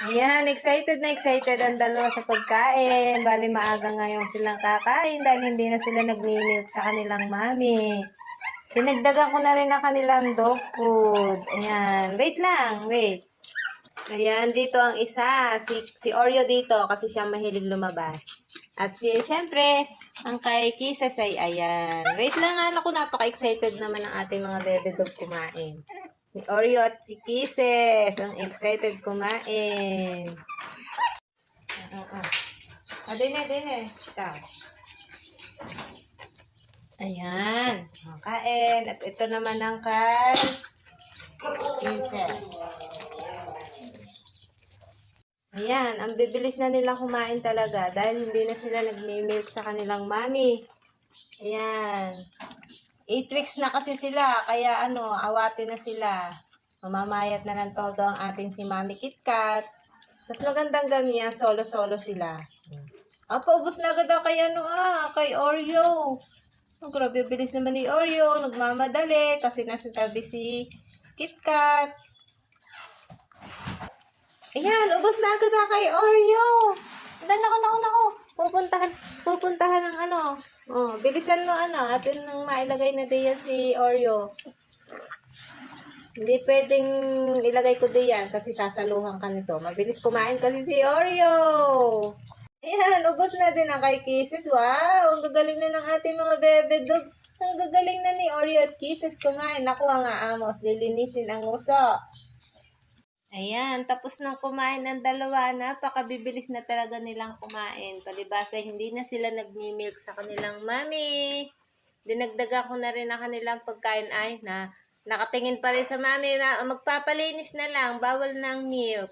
Ayan, excited na excited ang dalawa sa pagkain. Bali maaga ngayon silang kakain dahil hindi na sila nag-milk sa kanilang mami. Dinagdagan ko na rin ang kanilang dog food. Ayan, wait lang, wait. Ayan, dito ang isa. Si, si Oreo dito kasi siya mahilig lumabas. At si, syempre, ang kay Kisses ay ayan. Wait lang, anak ko, napaka-excited naman ang ating mga bebe dog kumain. Si Oreo at si Kisses, ang excited kumain. Ah, din eh, din eh. Ito. Ayan. Kain. At ito naman ang kay Kisses. Ayan, ang bibilis na nilang kumain talaga dahil hindi na sila nag-milk sa kanilang mami. Ayan. 8 weeks na kasi sila, kaya ano, awatin na sila. Mamamayat na ng todo ang ating si Mami KitKat. Mas magandang ganyan, solo-solo sila. Apa, ubos na agad ako kay ano ah, kay Oreo. Oh, grabe, bilis naman ni Oreo. Nagmamadali kasi nasa tabi si KitKat. Ayan, ubos na agad ako kay Oreo. Dala ko, nako, nako. Pupuntahan, pupuntahan ng ano. Oh, bilisan mo ano, atin nang mailagay na diyan si Oreo. Hindi pwedeng ilagay ko diyan kasi sasaluhan ka nito. Mabilis kumain kasi si Oreo. Ayan, ubos na din ang kay Kisses. Wow, ang gagaling na ng ating mga bebe dog. Ang gagaling na ni Oreo at Kisses kumain. Nakuha nga amos, lilinisin ang uso. Ayan, tapos nang kumain ng dalawa, napakabibilis na talaga nilang kumain. Palibasa, hindi na sila nagmi-milk sa kanilang mami. Dinagdaga ko na rin ang kanilang pagkain ay na nakatingin pa rin sa mami na magpapalinis na lang, bawal ng milk.